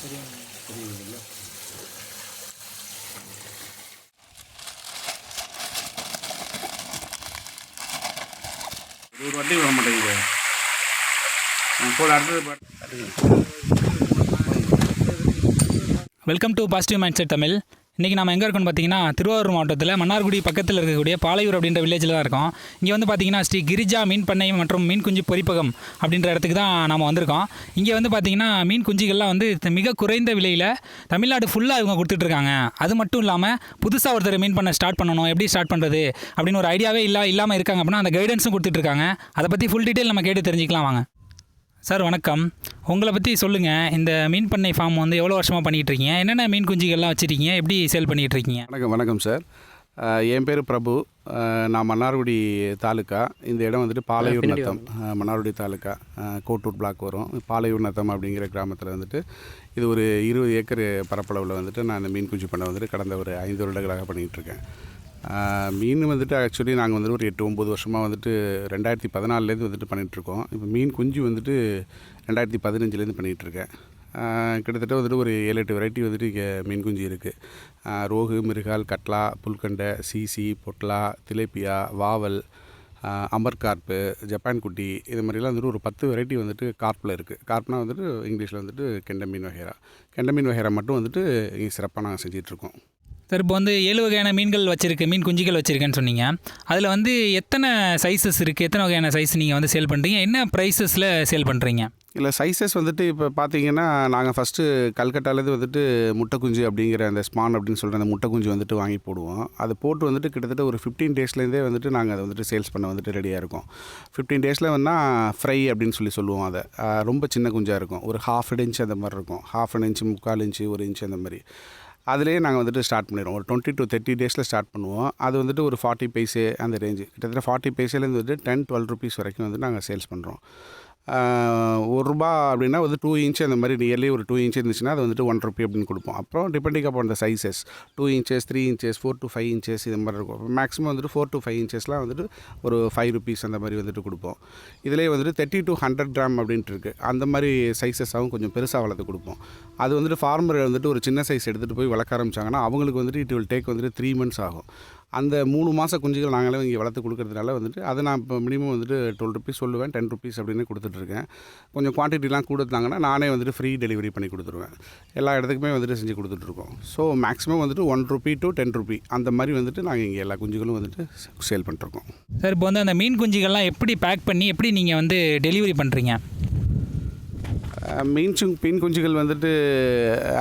புரியுதுல்ல ஒரு வண்டி வர மாட்டேங்குது ஆ, அடுத்தது. Welcome to positive mind set Tamil இன்றைக்கி நம்ம எங்கே இருக்கோம்னு பார்த்தீங்கன்னா திருவாரூர் மாவட்டத்தில் மன்னார்குடி பக்கத்தில் இருக்கக்கூடிய பாலையூர் அப்படின்ற வில்லேஜில் தான் இருக்கோம். இங்கே வந்து பார்த்தீங்கன்னா ஸ்ரீ கிரிஜா மீன் பண்ணை மற்றும் மீன் குஞ்சு பொறிப்பகம் அப்படின்ற இடத்துக்கு தான் நம்ம வந்திருக்கோம். இங்கே வந்து பார்த்தீங்கன்னா மீன் குஞ்சுகள்லாம் வந்து மிக குறைந்த விலையில் தமிழ்நாடு ஃபுல்லாக இவங்க கொடுத்துட்ருக்காங்க அது மட்டும் இல்லாமல் புதுசாக ஒருத்தர் மீன் பண்ண ஸ்டார்ட் பண்ணணும் எப்படி ஸ்டார்ட் பண்ணுறது அப்படின்னு ஒரு ஐடியாவே இல்லை இல்லாமல் இருக்காங்க அப்படின்னா அந்த கைடன்ஸும் கொடுத்துட்ருக்காங்க அதை பற்றி ஃபுல் டீட்டெயில் நம்ம கேட்டு தெரிஞ்சுக்கலாம் வாங்க. சார் வணக்கம். உங்களை பற்றி சொல்லுங்கள் இந்த மீன் பண்ணை ஃபார்ம் வந்து எவ்வளோ வருஷமாக பண்ணிகிட்டு இருக்கீங்க என்னென்ன மீன் குஞ்சுகள்லாம் வச்சுருக்கீங்க? எப்படி சேல் பண்ணிகிட்டு இருக்கீங்க வணக்கம் வணக்கம் சார். என் பேர் பிரபு. நான் மன்னார்குடி தாலுக்கா. இந்த இடம் வந்துட்டு பாலையூர் நத்தம். மன்னார்குடி தாலுக்கா. கோட்டூர் பிளாக் வரும். பாலையூர் நத்தம் அப்படிங்கிற கிராமத்தில் வந்துட்டு இது ஒரு இருபது ஏக்கர் பரப்பளவில் வந்துட்டு நான் இந்த மீன் குஞ்சு பண்ண வந்துட்டு கடந்த ஒரு ஐந்து வருடங்களாக அஹ், மீன் வந்துட்டு ஆக்சுவலி நாங்கள் வந்துட்டு ஒரு எட்டு ஒம்பது வருஷமாக வந்துட்டு ரெண்டாயிரத்தி பதினாலேருந்து வந்துட்டு பண்ணிகிட்ருக்கோம் இப்போ மீன் குஞ்சு வந்துட்டு ரெண்டாயிரத்தி பதினஞ்சுலேருந்து பண்ணிகிட்ருக்கேன் கிட்டத்தட்ட வந்துட்டு ஒரு ஏழு எட்டு வெரைட்டி வந்துட்டு இங்கே மீன் குஞ்சு இருக்குது ரோகு மிருகால் கட்லா புல்கண்டை சீசி பொட்லா திலேப்பியா வாவல் ஆஹ் அமர்கார்ப்பு ஜப்பான் குட்டி இது மாதிரிலாம் வந்துட்டு ஒரு பத்து வெரைட்டி வந்துட்டு கார்ப்பில் இருக்குது கார்ப்னா வந்துட்டு இங்கிலீஷில் வந்துட்டு கெண்டை மீன் வகைரா. கெண்டை மீன் வகைரா மட்டும் வந்துட்டு இங்கே சிறப்பாக நாங்கள் செஞ்சிட்ருக்கோம் சார் இப்போ வந்து ஏழு வகையான மீன்கள் வச்சுருக்கு மீன் குஞ்சுகள் வச்சுருக்கேன்னு சொன்னீங்க. அதில் வந்து எத்தனை சைஸஸ் இருக்குது எத்தனை வகையான சைஸ் நீங்கள் வந்து சேல் பண்ணுறீங்க என்ன ப்ரைஸஸில் சேல் பண்ணுறீங்க இல்லை சைஸஸ் வந்துட்டு இப்போ பார்த்தீங்கன்னா நாங்கள் ஃபஸ்ட்டு கல்கட்டாலேருந்து வந்துட்டு முட்டைக்குஞ்சு அப்படிங்கிற அந்த ஸ்பான் அப்படின்னு சொல்கிற அந்த முட்டைக்குஞ்சு வந்துட்டு வாங்கி போடுவோம். அது போட்டு வந்துட்டு கிட்டத்தட்ட ஒரு ஃபிஃப்டீன் டேஸ்லேருந்தே வந்துட்டு நாங்கள் அதை வந்துட்டு சேல்ஸ் பண்ண வந்துட்டு ரெடியாக இருக்கோம். ஃபிஃப்டீன் டேஸில் வந்தால் ஃப்ரை அப்படின்னு சொல்லி சொல்லுவோம் அதை. ரொம்ப சின்ன குஞ்சாக இருக்கும். ஒரு ஹாஃப் இன்ச் அந்த மாதிரி இருக்கும். ஹாஃப் அன் இன்ச்சு முக்கால் இன்ச்சு ஒரு இன்ச் அந்த மாதிரி. அதுலேயே நாங்கள் வந்துட்டு ஸ்டார்ட் பண்ணிடுவோம். ஒரு டுவெண்ட்டி டு தேர்ட்டி டேஸில் ஸ்டார்ட் பண்ணுவோம். அது வந்துட்டு ஒரு ஃபார்ட்டி பைசே அந்த ரேஞ்சு கிட்டத்தட்ட ஃபார்ட்டி பைசேலேருந்து வந்துட்டு டென் டுவெல் ருபீஸ் வரைக்கும் வந்து நாங்கள் சேல்ஸ் பண்ணுறோம் ஒரு ரூபா அப்படின்னா வந்து டூ இன்ச் அந்த மாதிரி நியர்லி ஒரு டூ இன்ச் இருந்துச்சுன்னா அது வந்துட்டு ஒன் ருபி அப்படின்னு கொடுப்போம். அப்புறம் depending upon the sizes two inches three inches four to five inches இது மாதிரி இருக்கும். மேக்ஸிமம் வந்துட்டு ஃபோர் டு ஃபைவ் இன்ச்சஸ்லாம் வந்துட்டு ஒரு ஃபைவ் ருபீஸ் அந்த மாதிரி வந்துட்டு கொடுப்போம். இதிலே வந்துட்டு தேர்ட்டி டு ஹண்ட்ரட் கிராம் அப்படின்ட்டு இருக்குது அந்த மாதிரி சைஸஸாகவும் கொஞ்சம் பெருசாக வளர்த்து கொடுப்போம். அது வந்துட்டு ஃபார்மர் வந்துட்டு ஒரு சின்ன சைஸ் எடுத்துகிட்டு போய் வளர்க்க ஆரம்பிச்சாங்கன்னா அவங்களுக்கு வந்துட்டு இட் வில் டேக் வந்துட்டு த்ரீ மந்த்ஸ் ஆகும். அந்த மூணு மாத குஞ்சுகள் நாங்களே இங்கே வளர்த்து கொடுக்குறதுனால வந்துட்டு அதை நான் இப்போ மினிமம் வந்துட்டு டுவெல் ருபீஸ் சொல்லுவேன் டென் ருபீஸ் அப்படின்னு கொடுத்துட்ருக்கேன் கொஞ்சம் குவான்டிட்டிலாம் கொடுத்தாங்கன்னா நானே வந்துட்டு ஃப்ரீ டெலிவரி பண்ணி கொடுத்துருவேன். எல்லா இடத்துக்குமே வந்துட்டு செஞ்சு கொடுத்துட்ருக்கோம் ஸோ மேக்ஸிமம் வந்துட்டு one rupee to ten rupee அந்த மாதிரி வந்துட்டு நாங்கள் இங்கே எல்லா குஞ்சுகளும் வந்துட்டு சேல் பண்ணிட்டுருக்கோம் சார் இப்போ வந்து அந்த மீன் குஞ்சுகள்லாம் எப்படி பேக் பண்ணி எப்படி நீங்கள் வந்து டெலிவரி பண்ணுறீங்க மீன் பின் மீன் குஞ்சுகள் வந்துட்டு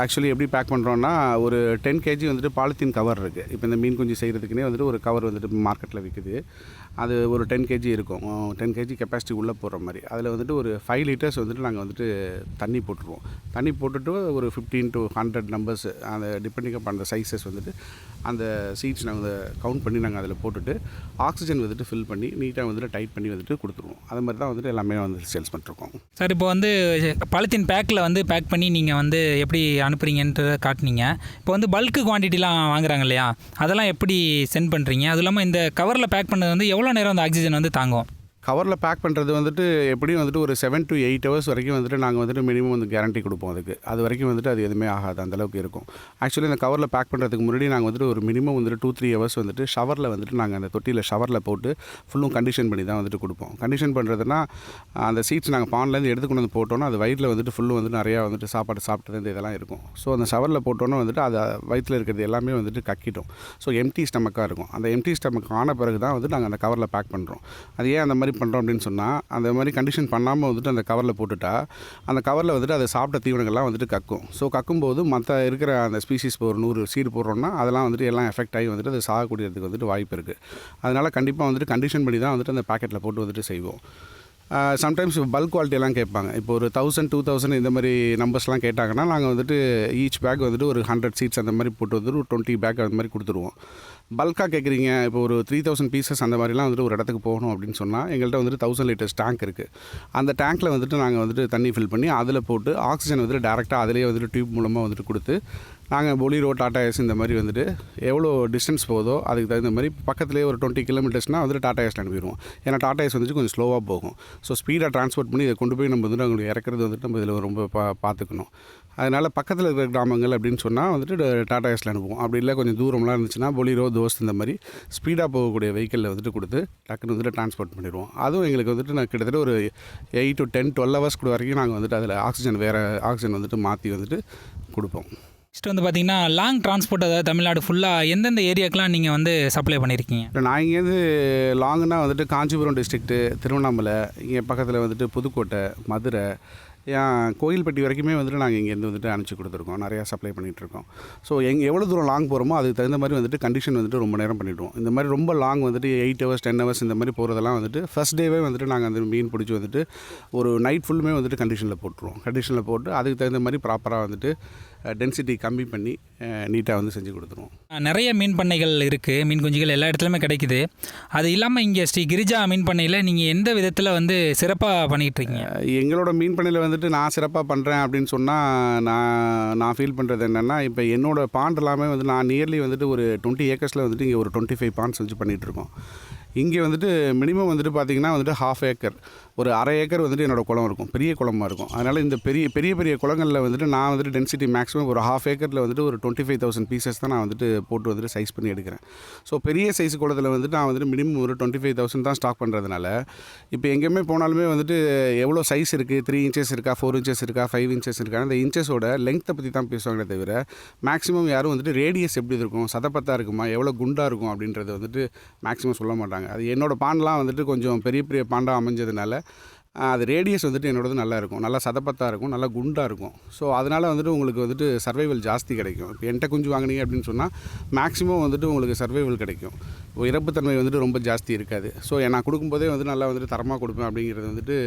ஆக்சுவலி எப்படி பேக் பண்ணுறோன்னா ஒரு டென் கேஜி வந்துட்டு பாலித்தீன் கவர் இருக்குது இப்போ இந்த மீன் குஞ்சு செய்கிறதுக்குனே வந்துட்டு ஒரு கவர் வந்துட்டு மார்க்கெட்டில் விற்குது அது ஒரு டென் கேஜி இருக்கும். டென் கேஜி கெப்பாசிட்டி உள்ளே போடுற மாதிரி. அதில் வந்துட்டு ஒரு ஃபைவ் லிட்டர்ஸ் வந்துட்டு நாங்கள் வந்துட்டு தண்ணி போட்டுருவோம். தண்ணி போட்டுட்டு ஒரு ஃபிஃப்டீன் டு ஹண்ட்ரட் நம்பர்ஸ் அந்த டிபெண்டிங் அப் அந்த சைஸஸ் வந்துட்டு அந்த சீட்ஸ் நாங்கள் கவுண்ட் பண்ணி நாங்கள் அதில் போட்டுட்டு ஆக்சிஜன் வந்துட்டு ஃபில் பண்ணி நீட்டாக வந்துட்டு டைட் பண்ணி வந்துட்டு கொடுத்துருவோம். அது மாதிரி தான் வந்துட்டு எல்லாமே வந்து சேல்ஸ் பண்ணிருக்கோம் சார் இப்போ வந்து பாலித்தீன் பேக்கில் வந்து பேக் பண்ணி நீங்கள் வந்து எப்படி அனுப்புறீங்கன்றத காட்டுனீங்க. இப்போ வந்து பல்க்கு குவான்டிட்டிலாம் வாங்குறாங்க இல்லையா? அதெல்லாம் எப்படி சென்ட் பண்ணுறீங்க அதுவும் இல்லாமல் இந்த கவரில் பேக் பண்ணது வந்து எவ்வளோ நேரம் அந்த ஆக்சிஜன் வந்து தாங்கும்? கவரில் பேக் பண்ணுறது வந்துட்டு எப்படியும் வந்துட்டு ஒரு செவன் டு எயிட் ஹவர்ஸ் வரைக்கும் வந்துட்டு நாங்கள் வந்துட்டு மினிமம் வந்து கேரண்டி கொடுப்போம் அதுக்கு. அது வரைக்கும் வந்துட்டு அது எதுவுமே ஆகாது அந்தளவுக்கு இருக்கும். ஆக்சுவலி இந்த கவரில் பேக் பண்ணுறதுக்கு முன்னாடி நாங்கள் வந்துட்டு ஒரு மினிமம் வந்துட்டு டூ த்ரீ ஹவர்ஸ் வந்துட்டு ஷவரில் வந்துட்டு நாங்கள் அந்த தொட்டியில் ஷவரில் போட்டு ஃபுல்லும் கண்டிஷன் பண்ணி தான் வந்துட்டு கொடுப்போம். கண்டிஷன் பண்ணுறதுனா அந்த சீட்ஸ் நாங்கள் பான்லேருந்து எடுத்து கொண்டு வந்து போட்டோன்னா அது வயிற்றில் வந்துட்டு ஃபுல்லும் வந்துட்டு நிறையா வந்துட்டு சாப்பாடு சாப்பிட்டது இதெல்லாம் இருக்கும். ஸோ அந்த ஷவரில் போட்டோன்னே வந்துட்டு அது வயிற்றில் இருக்கிறது எல்லாமே வந்துட்டு கக்கிட்டோம். ஸோ எம்டி ஸ்டமக்காக இருக்கும். அந்த எம்டி ஸ்டமக் ஆன பிறகு தான் வந்துட்டு நாங்கள் அந்த கவரில் பேக் பண்ணுறோம் அது ஏன் அந்த மாதிரி பண்ணுறோம் அப்படின்னு சொன்னால் அந்த மாதிரி கண்டிஷன் பண்ணாமல் வந்துட்டு அந்த கவரில் போட்டுட்டா அந்த கவரில் வந்துட்டு அதை சாப்பிட்ட தீவனங்கள்லாம் வந்துட்டு கக்கும். ஸோ கக்கும்போது மற்ற இருக்கிற அந்த ஸ்பீசிஸ் ஒரு நூறு சீடு போடுறோம்னா அதெல்லாம் வந்துட்டு எல்லாம் எஃபெக்ட் ஆகி வந்துட்டு அது சாகக்கூடியதுக்கு வந்துட்டு வாய்ப்பு இருக்குது அதனால் கண்டிப்பாக வந்துட்டு கண்டிஷன் பண்ணி தான் வந்துட்டு அந்த பேக்கெட்டில் போட்டு வந்துட்டு செய்வோம். சம்டைம்ஸ் பல்க் குவாலிட்டியெல்லாம் கேட்பாங்க. இப்போ ஒரு தௌசண்ட் டூ தௌசண்ட் இந்த மாதிரி நம்பர்ஸ்லாம் கேட்டாங்கன்னா நாங்கள் வந்துட்டு ஈச் பேக் வந்துட்டு ஒரு ஹண்ட்ரட் சீட்ஸ் அந்த மாதிரி போட்டு வந்துட்டு ஒரு டுவெண்ட்டி பேக் அந்த மாதிரி கொடுத்துருவோம். பல்காக கேட்குறீங்க இப்போ ஒரு த்ரீ தௌசண்ட் பீசஸ் அந்த மாதிரிலாம் வந்துட்டு ஒரு இடத்துக்கு போகணும் அப்படின்னு சொன்னால் எங்கள்கிட்ட வந்துட்டு தௌசண்ட் லிட்டர்ஸ் டேங்க் இருக்குது அந்த டேங்க்கில் வந்துட்டு நாங்கள் வந்துட்டு தண்ணி ஃபில் பண்ணி அதில் போட்டு ஆக்சிஜன் வந்துட்டு டேரெக்டாக அதிலேயே வந்துட்டு டியூப் மூலமாக வந்துட்டு கொடுத்து நாங்கள் பொலிரோ டாடா ஏஸ் இந்த மாதிரி வந்துட்டு எவ்வளோ டிஸ்டன்ஸ் போதோ அதுக்கு தகுந்த மாதிரி பக்கத்துலேயே ஒரு டுவெண்ட்டி கிலோமீட்டர்ஸ்னால் வந்துட்டு டாடா ஏஸில் அனுப்பிடுவோம். ஏன்னா டாடா ஏஸ் வந்துட்டு கொஞ்சம் ஸ்லோவாக போகும். ஸோ ஸ்பீடாக ட்ரான்ஸ்போர்ட் பண்ணி இதை கொண்டு போய் நம்ம வந்துட்டு அவங்களுக்கு இறக்குறது வந்துட்டு நம்ம இதில் ரொம்ப பா பார்த்துக்கணும் அதனால் பக்கத்தில் இருக்கிற கிராமங்கள் அப்படின்னு சொன்னால் வந்துட்டு டாடா ஏஸில் அனுப்புவோம். அப்படி இல்லை கொஞ்சம் தூரம்லாம் இருந்துச்சுன்னா பொலிரோ தோஸ்த் இந்த மாதிரி ஸ்பீடாக போகக்கூடிய வெஹிக்கிளில் வந்துட்டு கொடுத்து டக்குன்னு வந்துட்டு ட்ரான்ஸ்போர்ட் பண்ணிடுவோம். அதுவும் எங்களுக்கு வந்துட்டு நான் கிட்டத்தட்ட ஒரு eight to ten twelve hours கூட வரைக்கும் நாங்கள் வந்துட்டு அதில் ஆக்சிஜன் வேறு ஆக்சிஜன் வந்துட்டு மாற்றி வந்துட்டு கொடுப்போம். நெக்ஸ்ட் வந்து பார்த்தீங்கன்னா லாங் டிரான்ஸ்போர்ட் அதாவது தமிழ்நாடு ஃபுல்லாக எந்தெந்த ஏரியாக்கெலாம் நீங்கள் வந்து சப்ளை பண்ணியிருக்கீங்க இப்போ நான் இங்கேருந்து லாங்குனா வந்துட்டு காஞ்சிபுரம் டிஸ்ட்ரிக்ட்டு திருவண்ணாமலை இங்கே பக்கத்தில் வந்துட்டு புதுக்கோட்டை மதுரை கோயில்பட்டி வரைக்குமே வந்துட்டு நாங்கள் இங்கேருந்து வந்துட்டு அனுப்பிச்சி கொடுத்துருக்கோம். நிறையா சப்ளை பண்ணிகிட்ருக்கோம் ஸோ எங் எவ்வளோ தூரம் லாங் போகிறோமோ அதுக்கு தகுந்த மாதிரி வந்துட்டு கண்டிஷன் வந்துட்டு ரொம்ப நேரம் பண்ணிவிடுவோம் இந்த மாதிரி ரொம்ப லாங் வந்துட்டு எயிட் ஹவர்ஸ் டென் ஹவர்ஸ் இந்த மாதிரி போகிறதெல்லாம் வந்துட்டு ஃபஸ்ட் டேவே வந்துட்டு நாங்கள் அந்த மீன் பிடிச்சி வந்துட்டு ஒரு நைட் ஃபுல்லுமே வந்துட்டு கண்டிஷனில் போட்டுருவோம். கண்டிஷனில் போட்டு அதுக்கு தகுந்த மாதிரி ப்ராப்பராக வந்துட்டு டென்சிட்டி கம்மி பண்ணி நீட்டாக வந்து செஞ்சு கொடுத்துருவோம். நிறைய மீன் பண்ணைகள் இருக்குது மீன் குஞ்சுகள் எல்லா இடத்துலையுமே கிடைக்குது. அது இல்லாமல் இங்கே ஸ்ரீ கிரிஜா மீன் பண்ணையில் நீங்கள் எந்த விதத்தில் வந்து சிறப்பாக பண்ணிகிட்டு இருக்கீங்க? எங்களோட மீன் பண்ணையில் வந்துட்டு நான் சிறப்பாக பண்ணுறேன் அப்படின்னு சொன்னால் நான் நான் ஃபீல் பண்ணுறது என்னென்னா இப்போ என்னோட பாண்ட் எல்லாமே வந்து நான் நியர்லி வந்துட்டு ஒரு டுவெண்ட்டி ஏக்கர்ஸில் வந்துட்டு இங்கே ஒரு டுவெண்ட்டி ஃபைவ் பாண்ட்ஸ் வச்சு பண்ணிகிட்டு இருக்கோம். இங்கே வந்துட்டு மினிமம் வந்துட்டு பார்த்திங்கன்னா வந்துட்டு ஹாஃப் ஏக்கர் ஒரு அரை ஏக்கர் வந்துட்டு என்னோடய குளம் இருக்கும். பெரிய குளமாக இருக்கும். அதனால் இந்த பெரிய பெரிய பெரிய குளங்களில் வந்துட்டு நான் வந்துட்டு டென்சிட்டி மேக்ஸிமம் ஒரு ஹாஃப் ஏக்கரில் வந்துட்டு ஒரு டுவெண்ட்டி ஃபைவ் தௌசண்ட் பீசஸ் தான் நான் வந்துட்டு போட்டு வந்துட்டு சைஸ் பண்ணி எடுக்கிறேன். ஸோ பெரிய சைஸ் குளத்தில் வந்துட்டு நான் வந்துட்டு மினிமம் ஒரு டுவெண்ட்டி ஃபைவ் தௌசண்ட் தான் ஸ்டாக் பண்ணுறதுனால இப்போ எங்கேயுமே போனாலுமே வந்துட்டு எவ்வளோ சைஸ் இருக்குது த்ரீ இன்ச்சஸ் இருக்கா? ஃபோர் இன்ச்சஸ் இருக்கா? ஃபைவ் இன்ச்சஸ் இருக்கா? அந்த இன்ச்சஸோட லெங்த்தை பற்றி தான் பேசுவாங்களே தவிர மேக்ஸிமம் யாரும் வந்துட்டு ரேடியஸ் எப்படி இருக்கும்? சதப்பத்தாக இருக்குமா? எவ்வளோ குண்டாக இருக்கும் அப்படின்றத வந்துட்டு மேக்ஸிமம் சொல்ல மாட்டாங்க. அது என்னோடய பாண்டெலாம் வந்துட்டு கொஞ்சம் பெரிய பெரிய பாண்டாக அமைஞ்சதுனால அது ரேடியஸ் வந்துட்டு என்னோடது நல்லா இருக்கும். நல்லா சதப்பத்தாக இருக்கும் நல்லா குண்டாக இருக்கும். ஸோ அதனால் வந்துட்டு உங்களுக்கு வந்துட்டு சர்வைவல் ஜாஸ்தி கிடைக்கும். இப்போ என்கிட்ட குஞ்சு வாங்குனீங்க அப்படின்னு சொன்னால் மேக்ஸிமம் வந்துட்டு உங்களுக்கு சர்வைவல் கிடைக்கும். இறப்புத்தன்மை வந்துட்டு ரொம்ப ஜாஸ்தி இருக்காது. ஸோ நான் கொடுக்கும்போதே வந்து நல்லா வந்துட்டு தரமாக கொடுப்பேன் அப்படிங்கிறது வந்துட்டு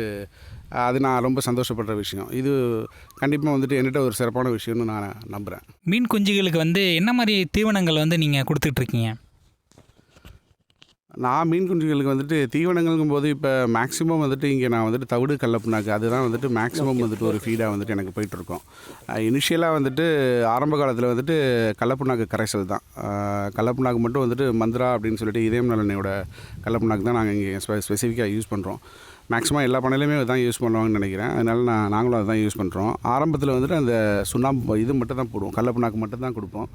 அது நான் ரொம்ப சந்தோஷப்படுற விஷயம். இது கண்டிப்பாக வந்துட்டு என்கிட்ட ஒரு சிறப்பான விஷயம்னு நான் நம்புகிறேன் மீன் குஞ்சுகளுக்கு வந்து என்ன மாதிரி தீவனங்கள் வந்து நீங்கள் கொடுத்துட்ருக்கீங்க நான் மீன் குஞ்சுகளுக்கு வந்துட்டு தீவனங்களுங்கும் போது இப்போ மேக்ஸிமம் வந்துட்டு இங்கே நான் வந்துட்டு தவிடு கல்லப்புனாக்கு அதுதான் வந்துட்டு மேக்ஸிமம் வந்துட்டு ஒரு ஃபீடாக வந்துட்டு எனக்கு போயிட்டுருக்கோம். இனிஷியலாக வந்துட்டு ஆரம்ப காலத்தில் வந்துட்டு கல்லப்புனாக்கு கரைசல் தான். கல்லப்புனாக்கு மட்டும் வந்துட்டு மந்த்ரா அப்படின்னு சொல்லிட்டு இதயம் நலனையோட கல்லப்புனாக்கு தான் நாங்கள் இங்கே ஸ்பெ ஸ்பெசிஃபிக்காக யூஸ் பண்ணுறோம் மேக்ஸிமம் எல்லா பண்ணையிலுமே தான் யூஸ் பண்ணுவாங்கன்னு நினைக்கிறேன். அதனால நான் நாங்களும் அதுதான் யூஸ் பண்ணுறோம் ஆரம்பத்தில் வந்துட்டு அந்த சுண்ணாம்பு இது மட்டும் தான் போடுவோம். கல்லப்புனாக்கு மட்டும் தான் கொடுப்போம்.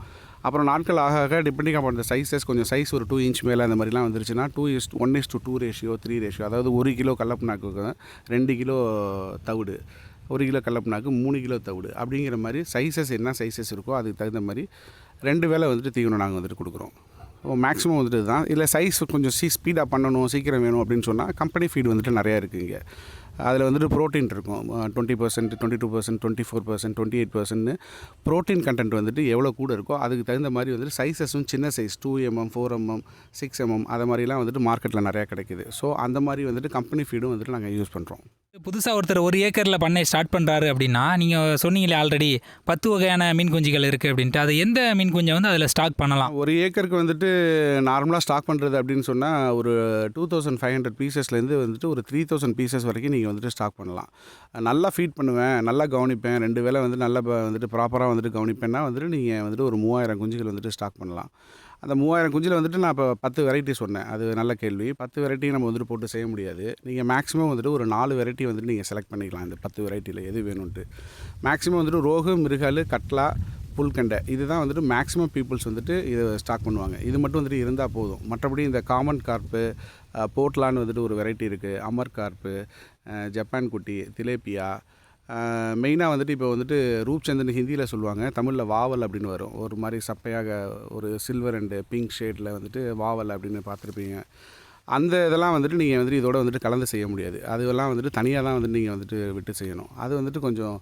அப்புறம் நாட்கள் ஆக ஆக டிபெண்டிங் அப்பான் இந்த சைஸஸ் கொஞ்சம் சைஸ் ஒரு டூ இன்ச் மேலே அந்த மாதிரிலாம் வந்துருச்சுன்னா two is one is to two ratio three ratio அதாவது ஒரு கிலோ கடலப்புனாக்கு ரெண்டு கிலோ தவிடு ஒரு கிலோ கடலப்புனாக்கு மூணு கிலோ தவிடு அப்படிங்கிற மாதிரி சைஸஸ் என்ன சைஸஸ் இருக்கோ அதுக்கு தகுந்த மாதிரி ரெண்டு வேலை வந்துட்டு தீவனம் நாங்கள் வந்துட்டு கொடுக்குறோம். மேக்ஸிமம் வந்துட்டு தான் இல்லை சைஸ் கொஞ்சம் சீ ஸ்பீடாக பண்ணணும் சீக்கிரம் வேணும் அப்படின்னு சொன்னால் கம்பெனி ஃபீடு வந்துட்டு நிறையா இருக்குது இங்கே. அதில் வந்துட்டு ப்ரோட்டீன் இருக்கும். Twenty percent twenty two percent twenty four percent twenty eight percent protein content வந்துட்டு எவ்வளோ கூட இருக்கோ அதுக்கு தகுந்த மாதிரி வந்துட்டு சைஸஸும் சின்ன size two mm four mm six mm அதை மாதிரிலாம் வந்துட்டு மார்க்கெட்டில் நிறையா கிடைக்குது. ஸோ அந்த மாதிரி வந்துட்டு கம்பெனி ஃபீடும் வந்துட்டு நாங்கள் யூஸ் பண்ணுறோம் புதுசாக ஒருத்தர் ஒரு ஏக்கரில் பண்ணை ஸ்டார்ட் பண்ணுறாரு அப்படின்னா நீங்கள் சொன்னீங்களே ஆல்ரெடி பத்து வகையான மீன் குஞ்சுகள் இருக்குது அப்படின்ட்டு. அது எந்த மீன் குஞ்சை வந்து அதில் ஸ்டாக் பண்ணலாம்? ஒரு ஏக்கருக்கு வந்துட்டு நார்மலாக ஸ்டாக் பண்ணுறது அப்படின்னு சொன்னால் ஒரு டூ தௌசண்ட் ஃபைவ் ஹண்ட்ரட் பீசஸ்லேருந்து வந்துட்டு ஒரு த்ரீ தௌசண்ட் பீசஸ் வரைக்கும் நீங்கள் வந்துட்டு ஸ்டாக் பண்ணலாம். நல்லா ஃபீட் பண்ணுவேன் நல்லா கவனிப்பேன். ரெண்டு வேளை வந்து நல்லா ப- வந்துட்டு ப்ராப்பராக வந்துட்டு கவனிப்பேன்னா வந்துட்டு நீங்கள் வந்துட்டு ஒரு மூவாயிரம் குஞ்சுகள் வந்துட்டு ஸ்டாக் பண்ணலாம். அந்த மூவாயிரம் குஞ்சில் வந்துட்டு நான் இப்போ பத்து வெரைட்டி சொன்னேன். அது நல்ல கேள்வி. பத்து வெரைட்டி நம்ம வந்துட்டு போட்டு செய்ய முடியாது. நீங்கள் மேக்ஸிமம் வந்துட்டு ஒரு நாலு வெரைட்டி வந்துட்டு நீங்கள் செலக்ட் பண்ணிக்கலாம் இந்த பத்து வெரைட்டியில் எது வேணும்ன்ட்டு. மேக்ஸிமம் வந்துட்டு ரோகு மிருகாலு கட்லா புல்கண்டை. இதுதான் வந்துட்டு மேக்ஸிமம் பீப்புள்ஸ் வந்துட்டு இதை ஸ்டாக் பண்ணுவாங்க. இது மட்டும் வந்துட்டு இருந்தால் போதும். மற்றபடி இந்த காமன் கார்ப்பு போட்லான்னு வந்துட்டு ஒரு வெரைட்டி இருக்குது அமர் கார்ப்பு ஜப்பான் குட்டி திலேப்பியா மெயினாக வந்துட்டு இப்போ வந்துட்டு ரூப்சந்தன் ஹிந்தியில் சொல்லுவாங்க. தமிழில் வாவல் அப்படின்னு வரும். ஒரு மாதிரி சப்பையாக ஒரு சில்வர் அண்டு பிங்க் ஷேடில் வந்துட்டு வாவல் அப்படின்னு பார்த்துருப்பீங்க. அந்த இதெல்லாம் வந்துட்டு நீங்கள் வந்துட்டு இதோட வந்துட்டு கலந்து செய்ய முடியாது. அதெல்லாம் வந்துட்டு தனியாக தான் வந்துட்டு நீங்கள் வந்துட்டு விட்டு செய்யணும். அது வந்துட்டு கொஞ்சம்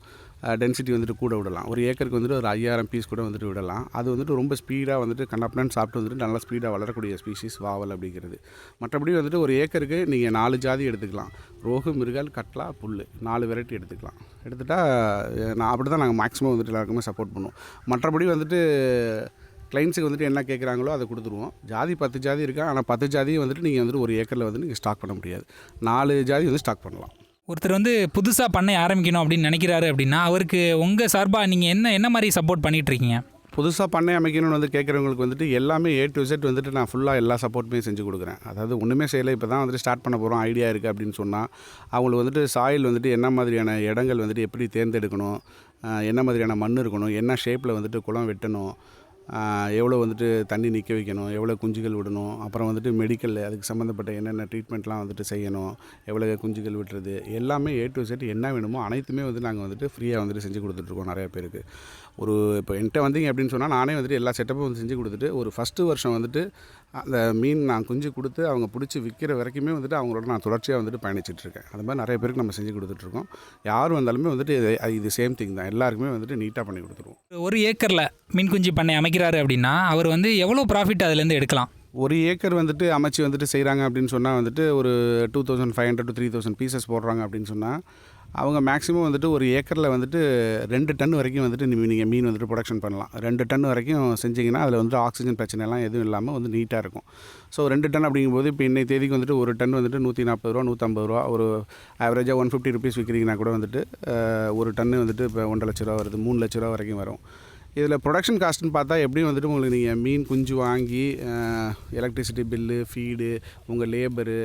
டென்சிட்டி வந்துட்டு கூட விடலாம். ஒரு ஏக்கருக்கு வந்துட்டு ஒரு ஐயாயிரம் பீஸ் கூட வந்துட்டு விடலாம். அது வந்துட்டு ரொம்ப ஸ்பீடாக வந்துட்டு கண்ணப்பனன்னு சாப்பிட்டு வந்துட்டு நல்லா ஸ்பீடாக வளரக்கூடிய ஸ்பீஷிஸ் வாவல் அப்படிங்கிறது. மற்றபடி வந்துட்டு ஒரு ஏக்கருக்கு நீங்கள் நாலு ஜாதி எடுத்துக்கலாம். ரோகு மிருகல் கட்லா புல் நாலு வெரைட்டி எடுத்துக்கலாம். எடுத்துட்டால் நான் அப்படி தான் நாங்கள் மேக்ஸிமம் வந்துட்டு எல்லாருக்குமே சப்போர்ட் பண்ணுவோம். மற்றபடி வந்துட்டு கிளைண்ட்ஸுக்கு வந்துட்டு என்ன கேட்குறாங்களோ அதை கொடுத்துருவோம். ஜாதி பத்து ஜாதி இருக்கா? ஆனால் பத்து ஜாதியும் வந்துட்டு நீங்கள் வந்துட்டு ஒரு ஏக்கரில் வந்து நீங்கள் ஸ்டாக் பண்ண முடியாது. நாலு ஜாதி வந்து ஸ்டாக் பண்ணலாம். ஒருத்தர் வந்து புதுசாக பண்ணை ஆரம்பிக்கணும் அப்படின்னு நினைக்கிறாரு அப்படின்னா அவருக்கு உங்கள் சார்பாக நீங்கள் என்ன என்ன மாதிரி சப்போர்ட் பண்ணிகிட்ருக்கீங்க புதுசாக பண்ணை அமைக்கணும்னு வந்து கேட்குறவங்களுக்கு வந்துட்டு எல்லாமே ஏ டு இசட் வந்துட்டு நான் ஃபுல்லாக எல்லா சப்போர்ட்டுமே செஞ்சு கொடுக்குறேன். அதாவது ஒன்றுமே செய்யலை இப்போ தான் வந்துட்டு ஸ்டார்ட் பண்ண போகிறோம் ஐடியா இருக்குது அப்படின்னு சொன்னால் அவங்களுக்கு வந்துட்டு சாயில் வந்துட்டு என்ன மாதிரியான இடங்கள் வந்துட்டு எப்படி தேர்ந்தெடுக்கணும் என்ன மாதிரியான மண் இருக்கணும் என்ன ஷேப்பில் வந்துட்டு குளம் வெட்டணும் எவ்வளோ வந்துட்டு தண்ணி நிற்க வைக்கணும் எவ்வளோ குஞ்சுகள் விடணும் அப்புறம் வந்துட்டு மெடிக்கல் அதுக்கு சம்மந்தப்பட்ட என்னென்ன ட்ரீட்மெண்ட்லாம் வந்துட்டு செய்யணும் எவ்வளோ குஞ்சுகள் விட்டுறது எல்லாமே ஏ டு செட் என்ன வேணுமோ அனைத்துமே வந்து நாங்கள் வந்துட்டு ஃப்ரீயாக வந்துட்டு செஞ்சு கொடுத்துட்ருக்கோம் நிறையா பேருக்கு. ஒரு இப்போ என்கிட்ட வந்தீங்க அப்படின்னு சொன்னால் நானே வந்துட்டு எல்லா செட்டப்பும் வந்து செஞ்சு கொடுத்துட்டு ஒரு ஃபஸ்ட்டு வருஷம் வந்துட்டு அந்த மீன் நான் குஞ்சு கொடுத்து அவங்க பிடிச்சி விற்கிற வரைக்குமே வந்துட்டு அவங்களோட நான் தொடர்ச்சியாக வந்துட்டு பயணிச்சுட்டு இருக்கேன் அது மாதிரி நிறைய பேருக்கு நம்ம செஞ்சு கொடுத்துட்ருக்கோம். யார் வந்தாலுமே வந்துட்டு இது இது சேம் திங் தான். எல்லாருக்குமே வந்துட்டு நீட்டாக பண்ணி கொடுத்துருவோம். ஒரு ஏக்கரில் மீன் குஞ்சு பண்ணை அமைக்கிறாரு அப்படின்னா அவர் வந்து எவ்வளோ ப்ராஃபிட் அதுலேருந்து எடுக்கலாம்? ஒரு ஏக்கர் வந்துட்டு அமைச்சு வந்துட்டு செய்கிறாங்க அப்படின்னு சொன்னால் வந்துட்டு ஒரு two thousand five hundred to three thousand pieces போடுறாங்க அப்படின்னு சொன்னால் அவங்க மேக்ஸிமம் வந்துட்டு ஒரு ஏக்கரில் வந்துட்டு ரெண்டு டன் வரைக்கும் வந்துட்டு நீங்கள் மீன் வந்துட்டு ப்ரொடக்ஷன் பண்ணலாம். ரெண்டு டன் வரைக்கும் செஞ்சிங்கன்னா அதில் வந்துட்டு ஆக்சிஜன் பிரச்சனைலாம் எதுவும் இல்லாமல் வந்து நீட்டாக இருக்கும். ஸோ ரெண்டு டன் அப்படிங்கும்போது இப்போ இன்னைக்கு தேதிக்கு வந்துட்டு ஒரு டன் வந்துட்டு நூற்றி நாற்பது ரூபா நூற்றம்பது ரூபா. ஒரு ஆவரேஜாக ஒன் ஃபிஃப்டி ருபீஸ் விற்கிறீங்கன்னா கூட வந்துட்டு ஒரு டன்னு வந்துட்டு இப்போ ஒன்றரை லட்ச ரூபா வருது மூணு லட்ச ரூபா வரைக்கும் வரும். இதில் ப்ரொடக்ஷன் காஸ்ட்னு பார்த்தா எப்படியும் வந்துட்டு உங்களுக்கு நீங்கள் மீன் குஞ்சு வாங்கி எலக்ட்ரிசிட்டி பில்லு ஃபீடு உங்கள் லேபரு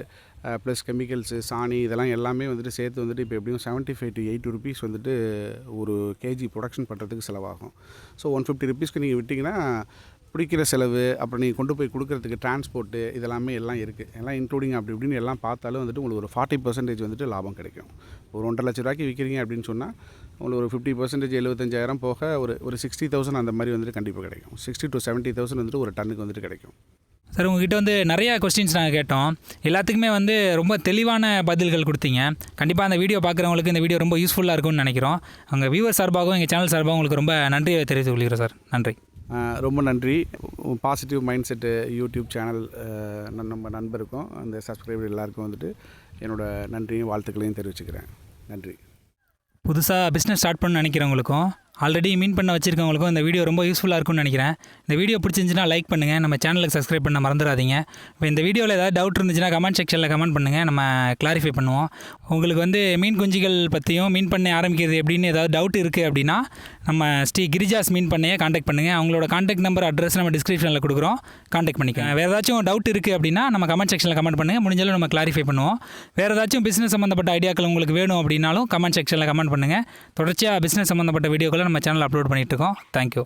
ப்ளஸ் கெமிக்கல்ஸு சாணி இதெல்லாம் எல்லாமே வந்துட்டு சேர்த்து வந்துட்டு இப்போ எப்படியும் seventy five to eighty rupees வந்துட்டு ஒரு கேஜி ப்ரொடக்ஷன் பண்ணுறதுக்கு செலவாகும். ஸோ ஒன் ஃபிஃப்டி ருபீஸ்க்கு நீங்கள் விட்டிங்கன்னா பிடிக்கிற செலவு அப்புறம் நீங்கள் கொண்டு போய் கொடுக்குறதுக்கு டிரான்ஸ்போர்ட்டு இதெல்லாமே எல்லாம் இருக்குது எல்லாம் இன்க்ளூடிங் அப்படி இப்படின்னு எல்லாம் பார்த்தாலும் வந்துட்டு உங்களுக்கு ஒரு ஃபார்ட்டி பர்சன்டேஜ் வந்துட்டு லாபம் கிடைக்கும். ஒரு ஒன்றரை லட்ச ரூபாய்க்கு விற்கிறீங்க அப்படின்னு சொன்னால் உங்களுக்கு ஒரு ஃபிஃப்டி பர்சன்டேஜ் எழுபத்தஞ்சாயிரம் போக ஒரு ஒரு சிக்ஸ்டி தௌசண்ட் அந்த மாதிரி வந்துட்டு கண்டிப்பாக கிடைக்கும். சிக்ஸ்டி டு செவன்ட்டி தௌசண்ட் வந்துட்டு ஒரு டன்னுக்கு வந்துட்டு கிடைக்கும். சார் உங்ககிட்ட வந்து நிறையா கொஸ்டின்ஸ் நாங்கள் கேட்டோம். எல்லாத்துக்குமே வந்து ரொம்ப தெளிவான பதில்கள் கொடுத்தீங்க. கண்டிப்பாக அந்த வீடியோ பார்க்குறவங்களுக்கு இந்த வீடியோ ரொம்ப யூஸ்ஃபுல்லாக இருக்கும்னு நினைக்கிறோம். உங்கள் வியூவர் சார்பாகவும் எங்கள் சேனல் சார்பாகவும் உங்களுக்கு ரொம்ப நன்றியை தெரிவித்துக் கொள்கிறோம் சார். நன்றி. ரொம்ப நன்றி. Positive mind set YouTube channel நம்ம நண்பருக்கும் அந்த சப்ஸ்கிரைபர் எல்லாருக்கும் வந்துட்டு என்னோட நன்றியும் வாழ்த்துக்களையும் தெரிவிச்சுக்கிறேன். நன்றி. புதுசாக பிஸ்னஸ் ஸ்டார்ட் பண்ண நினைக்கிறவங்களுக்கும் ஆல்ரெடி மீன் பண்ண வச்சிருக்கவங்களுக்கும் இந்த வீடியோ ரொம்ப யூஸ்ஃபுல்லாக இருக்கும்னு நினைக்கிறேன். இந்த வீடியோ பிடிச்சிருந்துச்சுன்னா லைக் பண்ணுங்கள் நம்ம சேனலுக்கு சப்ஸ்கிரைப் பண்ண மறந்துடாதீங்க. இப்போ இந்த வீடியோவில் ஏதாவது டவுட் இருந்துச்சுன்னா கமெண்ட் செக்ஷனில் கமெண்ட் பண்ணுங்கள் நம்ம கிளாரிஃபை பண்ணுவோம். உங்களுக்கு வந்து மீன் குஞ்சுகள் பற்றியும் மீன் பண்ணை ஆரம்பிக்கிறது எப்படின்னு ஏதாவது டவுட் இருக்குது அப்படின்னா நம்ம ஸ்ரீ கிரிஜாஸ் மீன் பண்ணையை காண்டாக்ட் பண்ணுங்கள் அவங்களோட காண்டாக்ட் நம்பர் அட்ரஸ் நம்ம டிஸ்கிரிப்ஷனில் கொடுக்குறோம். காண்டாக்ட் பண்ணிக்கோங்க. வேறு ஏதாச்சும் டவுட் இருக்குது அப்படின்னா நம்ம கமெண்ட் செக்ஷனில் கமெண்ட் பண்ணுங்கள் முடிஞ்சாலும் நம்ம கிளாரிஃபை பண்ணுவோம். வேறு ஏதாச்சும் பிஸ்னஸ் சம்மந்தப்பட்ட ஐடியாக்கள் உங்களுக்கு வேணும் அப்படின்னாலும் கமெண்ட் செக்ஷனில் கமெண்ட் பண்ணுங்கள் தொடர்ச்சியாக பிஸ்னஸ் சம்மந்தப்பட்ட வீடியோக்களை நம்ம சேனல் அப்லோட் பண்ணிகிட்டு இருக்கோம். தேங்க்யூ